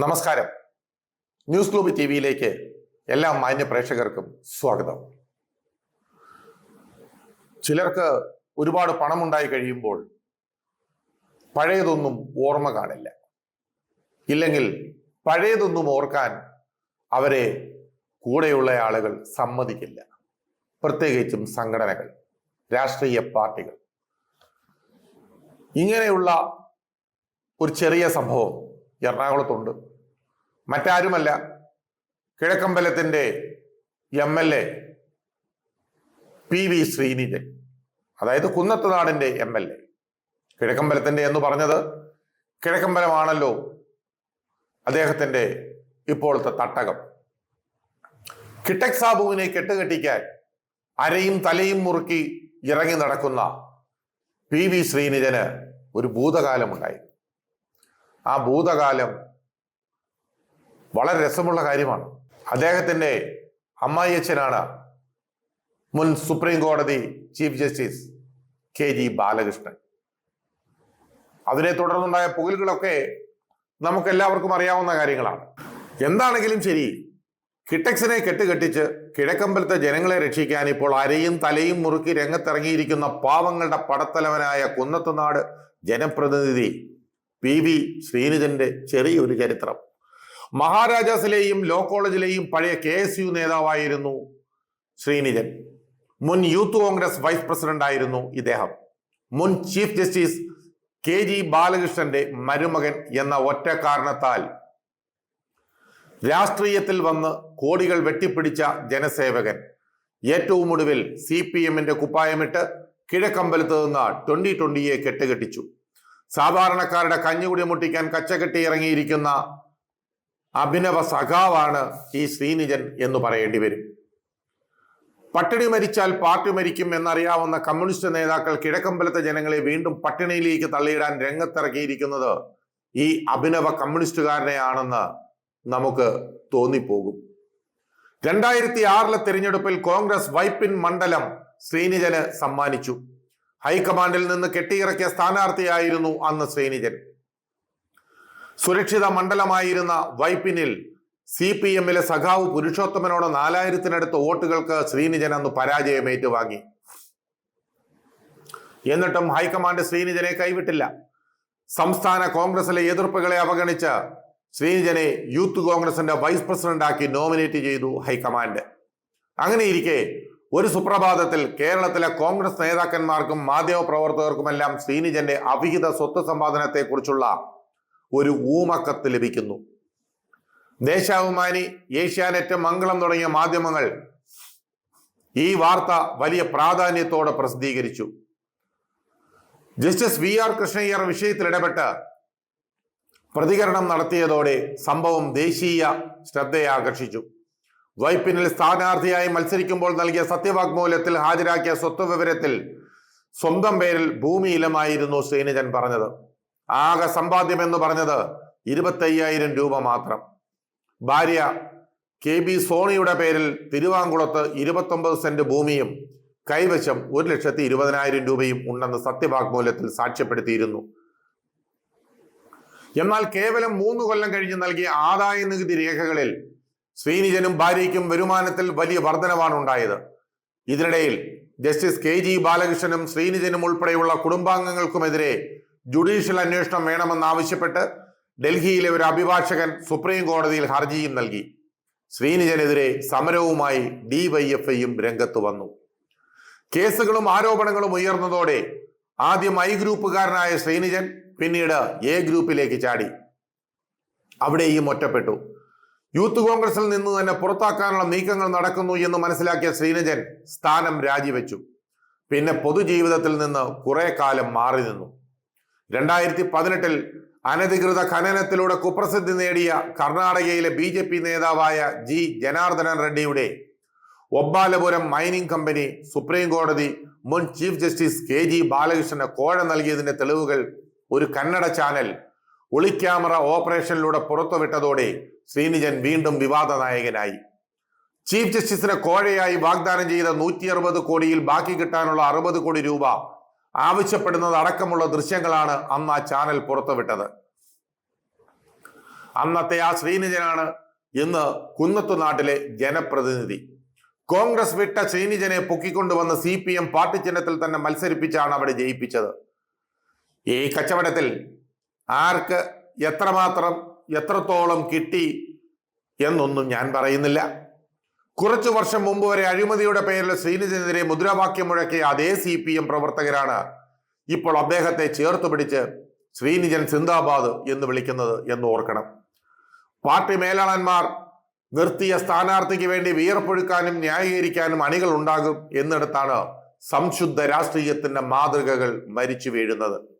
നമസ്കാരം. News globe T വിയിലേക്ക് എല്ലാ മാന്യ പ്രേക്ഷകർക്കും സ്വാഗതം. ചിലർക്ക് ഒരുപാട് പണമുണ്ടായി കഴിയുമ്പോൾ പഴയതൊന്നും ഓർമ്മ കാണില്ല. ഇല്ലെങ്കിൽ പഴയതൊന്നും ഓർക്കാൻ അവരെ കൂടെയുള്ള ആളുകൾ സമ്മതിക്കില്ല. പ്രത്യേകിച്ചും സംഘടനകൾ രാഷ്ട്രീയ പാർട്ടികൾ. ഇങ്ങനെയുള്ള ഒരു ചെറിയ സംഭവം എറണാകുളത്തുണ്ട്. മറ്റാരുമല്ല. കിഴക്കമ്പലത്തിന്റെ M L A P V Sreenidhan അതായത് കുന്നത്തുനാടിന്റെ എം എൽ എ. കിഴക്കമ്പലത്തിന്റെ എന്ന് പറഞ്ഞത് കിഴക്കമ്പലമാണല്ലോ അദ്ദേഹത്തിന്റെ ഇപ്പോഴത്തെ തട്ടകം. കിട്ടക് സാബുവിനെ കെട്ടുകെട്ടിക്കാൻ അരയും തലയും മുറുക്കി ഇറങ്ങി നടക്കുന്ന പി വി ശ്രീനിധന് ഒരു ഭൂതകാലമുണ്ടായി. ആ ഭൂതകാലം വളരെ രസമുള്ള കാര്യമാണ്. അദ്ദേഹത്തിന്റെ അമ്മായിയച്ഛനാണ് മുൻ സുപ്രീം കോടതി chief justice K G Balakrishnan. അതിനെ തുടർന്നുണ്ടായ പുകലുകളൊക്കെ നമുക്ക് എല്ലാവർക്കും അറിയാവുന്ന കാര്യങ്ങളാണ്. എന്താണെങ്കിലും ശരി കിട്ടക്സിനെ കെട്ടുകെട്ടിച്ച് കിഴക്കമ്പലത്തെ ജനങ്ങളെ രക്ഷിക്കാൻ ഇപ്പോൾ അരയും തലയും മുറുക്കി രംഗത്തിറങ്ങിയിരിക്കുന്ന പാവങ്ങളുടെ പടത്തലവനായ കുന്നത്തുനാട് ജനപ്രതിനിധി പി. വി. ശ്രീനിജന്റെ ചെറിയൊരു ചരിത്രം. മഹാരാജാസിലെയും ലോ കോളേജിലെയും പഴയ കെ. എസ്. യു. നേതാവായിരുന്നു ശ്രീനിജൻ. മുൻ യൂത്ത് കോൺഗ്രസ് വൈസ് പ്രസിഡന്റ് ആയിരുന്നു ഇദ്ദേഹം. മുൻ ചീഫ് ജസ്റ്റിസ് കെ. ജി. ബാലകൃഷ്ണന്റെ മരുമകൻ എന്ന ഒറ്റ കാരണത്താൽ രാഷ്ട്രീയത്തിൽ വന്ന് കോടികൾ വെട്ടിപ്പിടിച്ച ജനസേവകൻ. ഏറ്റവും ഒടുവിൽ സി. പി. എമ്മിന്റെ കുപ്പായമിട്ട് കിഴക്കമ്പലത്ത് നിന്ന് ട്വന്റി ട്വന്റിയെ കെട്ടുകെട്ടിച്ചു. സാധാരണക്കാരുടെ കഞ്ഞുകുടി മുട്ടിക്കാൻ കച്ചകെട്ടി ഇറങ്ങിയിരിക്കുന്ന അഭിനവ സഖാവാണ് ഈ ശ്രീനിജൻ എന്ന് പറയേണ്ടി വരും. പട്ടിണി മരിച്ചാൽ പാർട്ടി മരിക്കും എന്നറിയാവുന്ന കമ്മ്യൂണിസ്റ്റ് നേതാക്കൾ കിഴക്കമ്പലത്തെ ജനങ്ങളെ വീണ്ടും പട്ടിണിയിലേക്ക് തള്ളിയിടാൻ രംഗത്തിറക്കിയിരിക്കുന്നത് ഈ അഭിനവ കമ്മ്യൂണിസ്റ്റുകാരനെയാണെന്ന് നമുക്ക് തോന്നിപ്പോകും. രണ്ടായിരത്തി ആറിലെ തിരഞ്ഞെടുപ്പിൽ കോൺഗ്രസ് വൈപ്പിൻ മണ്ഡലം ശ്രീനിജന് സമ്മാനിച്ചു. ഹൈക്കമാൻഡിൽ നിന്ന് കെട്ടിയിറക്കിയ സ്ഥാനാർത്ഥിയായിരുന്നു അന്ന് ശ്രീനിജൻ സുരക്ഷിത മണ്ഡലമായിരുന്ന വൈപ്പിനിൽ സി പി എമ്മിലെ സഖാവ് പുരുഷോത്തമനോട് നാലായിരത്തിനടുത്ത് വോട്ടുകൾക്ക് ശ്രീനിജൻ അന്ന് പരാജയം ഏറ്റുവാങ്ങി എന്നിട്ടും ഹൈക്കമാൻഡ് ശ്രീനിജനെ കൈവിട്ടില്ല. സംസ്ഥാന കോൺഗ്രസിലെ എതിർപ്പുകളെ അവഗണിച്ച് ശ്രീനിജനെ യൂത്ത് കോൺഗ്രസിന്റെ വൈസ് പ്രസിഡന്റാക്കി നോമിനേറ്റ് ചെയ്തു ഹൈക്കമാൻഡ്. അങ്ങനെയിരിക്കെ ഒരു സുപ്രഭാതത്തിൽ കേരളത്തിലെ കോൺഗ്രസ് നേതാക്കന്മാർക്കും മാധ്യമ മാധ്യമപ്രവർത്തകർക്കുമെല്ലാം ശ്രീനിജന്റെ അവിഹിത സ്വത്ത് സമ്പാദനത്തെക്കുറിച്ചുള്ള ഒരു ഊമക്കത്ത് ലഭിക്കുന്നു. ദേശാഭിമാനി ഏഷ്യാനെറ്റ് മംഗളം തുടങ്ങിയ മാധ്യമങ്ങൾ ഈ വാർത്ത വലിയ പ്രാധാന്യത്തോടെ പ്രസിദ്ധീകരിച്ചു. ജസ്റ്റിസ് വി ആർ കൃഷ്ണയ്യർ വിഷയത്തിൽ ഇടപെട്ട് പ്രതികരണം നടത്തിയതോടെ സംഭവം ദേശീയ ശ്രദ്ധയെ ആകർഷിച്ചു. വൈപ്പിനിൽ സ്ഥാനാർത്ഥിയായി മത്സരിക്കുമ്പോൾ നൽകിയ സത്യവാഗ്മൂലത്തിൽ ഹാജരാക്കിയ സ്വത്ത് വിവരത്തിൽ സ്വന്തം പേരിൽ ഭൂമി ഇലമായിരുന്നു ശ്രീനിജൻ പറഞ്ഞത്. ആകെ സമ്പാദ്യം എന്ന് പറഞ്ഞത് ഇരുപത്തയ്യായിരം രൂപ മാത്രം. ഭാര്യ കെ ബി സോണിയുടെ പേരിൽ തിരുവാങ്കുളത്ത് ഇരുപത്തൊമ്പത് സെന്റ് ഭൂമിയും കൈവശം ഒരു ലക്ഷത്തി ഇരുപതിനായിരം രൂപയും ഉണ്ടെന്ന് സത്യവാഗ്മൂലത്തിൽ സാക്ഷ്യപ്പെടുത്തിയിരുന്നു. എന്നാൽ കേവലം മൂന്ന് കൊല്ലം കഴിഞ്ഞ് നൽകിയ ആദായ നികുതി രേഖകളിൽ ശ്രീനിജനും ഭാര്യയ്ക്കും വരുമാനത്തിൽ വലിയ വർധനവാണ് ഉണ്ടായത്. ഇതിനിടയിൽ ജസ്റ്റിസ് കെ ജി ബാലകൃഷ്ണനും ശ്രീനിജനും ഉൾപ്പെടെയുള്ള കുടുംബാംഗങ്ങൾക്കുമെതിരെ ജുഡീഷ്യൽ അന്വേഷണം വേണമെന്നാവശ്യപ്പെട്ട് ഡൽഹിയിലെ ഒരു അഭിഭാഷകൻ സുപ്രീം കോടതിയിൽ ഹർജിയും നൽകി. ശ്രീനിജനെതിരെ സമരവുമായി ഡിവൈഎഫ്ഐയും രംഗത്ത് വന്നു. കേസുകളും ആരോപണങ്ങളും ഉയർന്നതോടെ ആദ്യം ഐ ഗ്രൂപ്പുകാരനായ ശ്രീനിജൻ പിന്നീട് എ ഗ്രൂപ്പിലേക്ക് ചാടി. അവിടെയും ഒറ്റപ്പെട്ടു. യൂത്ത് കോൺഗ്രസിൽ നിന്ന് തന്നെ പുറത്താക്കാനുള്ള നീക്കങ്ങൾ നടക്കുന്നു എന്ന് മനസ്സിലാക്കിയ ശ്രീനജൻ സ്ഥാനം രാജിവെച്ചു. പിന്നെ പൊതുജീവിതത്തിൽ നിന്ന് കുറെ കാലം മാറി നിന്നു. രണ്ടായിരത്തി പതിനെട്ടിൽ അനധികൃത ഖനനത്തിലൂടെ കുപ്രസിദ്ധി നേടിയ കർണാടകയിലെ ബി ജെ പി നേതാവായ ജി ജനാർദ്ദനൻ റെഡ്ഡിയുടെ ഒബ്ബാലപുരം മൈനിങ് കമ്പനി സുപ്രീം കോടതി മുൻ ചീഫ് ജസ്റ്റിസ് കെ ജി ബാലകൃഷ്ണന് കോഴ നൽകിയതിന്റെ തെളിവുകൾ ഒരു കന്നഡ ചാനൽ ഒളിക്യാമറ ഓപ്പറേഷനിലൂടെ പുറത്തുവിട്ടതോടെ ശ്രീനിജൻ വീണ്ടും വിവാദ നായകനായി ചീഫ് ജസ്റ്റിസിന് കോഴയായി വാഗ്ദാനം ചെയ്ത നൂറ്റി അറുപത് കോടിയിൽ ബാക്കി കിട്ടാനുള്ള അറുപത് കോടി രൂപ ആവശ്യപ്പെടുന്നത് അടക്കമുള്ള ദൃശ്യങ്ങളാണ് അന്ന് ആ ചാനൽ പുറത്തുവിട്ടത്. അന്നത്തെ ആ ശ്രീനിജനാണ് ഇന്ന് കുന്നത്തു നാട്ടിലെ ജനപ്രതിനിധി. കോൺഗ്രസ് വിട്ട ശ്രീനിജനെ പൊക്കിക്കൊണ്ടുവന്ന് സി പി എം പാർട്ടി ചിഹ്നത്തിൽ തന്നെ മത്സരിപ്പിച്ചാണ് അവിടെ ജയിപ്പിച്ചത്. ഈ കച്ചവടത്തിൽ ആർക്ക് എത്രമാത്രം എത്രത്തോളം കിട്ടി എന്നൊന്നും ഞാൻ പറയുന്നില്ല. കുറച്ചു വർഷം മുമ്പ് വരെ അഴിമതിയുടെ പേരിൽ ശ്രീനിധിനെതിരെ മുദ്രാവാക്യം മുഴക്കിയ അതേ സി പി എം പ്രവർത്തകരാണ് ഇപ്പോൾ അദ്ദേഹത്തെ ചേർത്ത് പിടിച്ച് ശ്രീനിജൻ സിന്ദാബാദ് എന്ന് വിളിക്കുന്നത് എന്ന് ഓർക്കണം. പാർട്ടി മേലാളന്മാർ നിർത്തിയ സ്ഥാനാർത്ഥിക്ക് വേണ്ടി വിയർപ്പൊഴുക്കാനും ന്യായീകരിക്കാനും അണികൾ ഉണ്ടാകും എന്നിടത്താണ് സംശുദ്ധ രാഷ്ട്രീയത്തിന്റെ മാതൃകകൾ മരിച്ചു വീഴുന്നത്.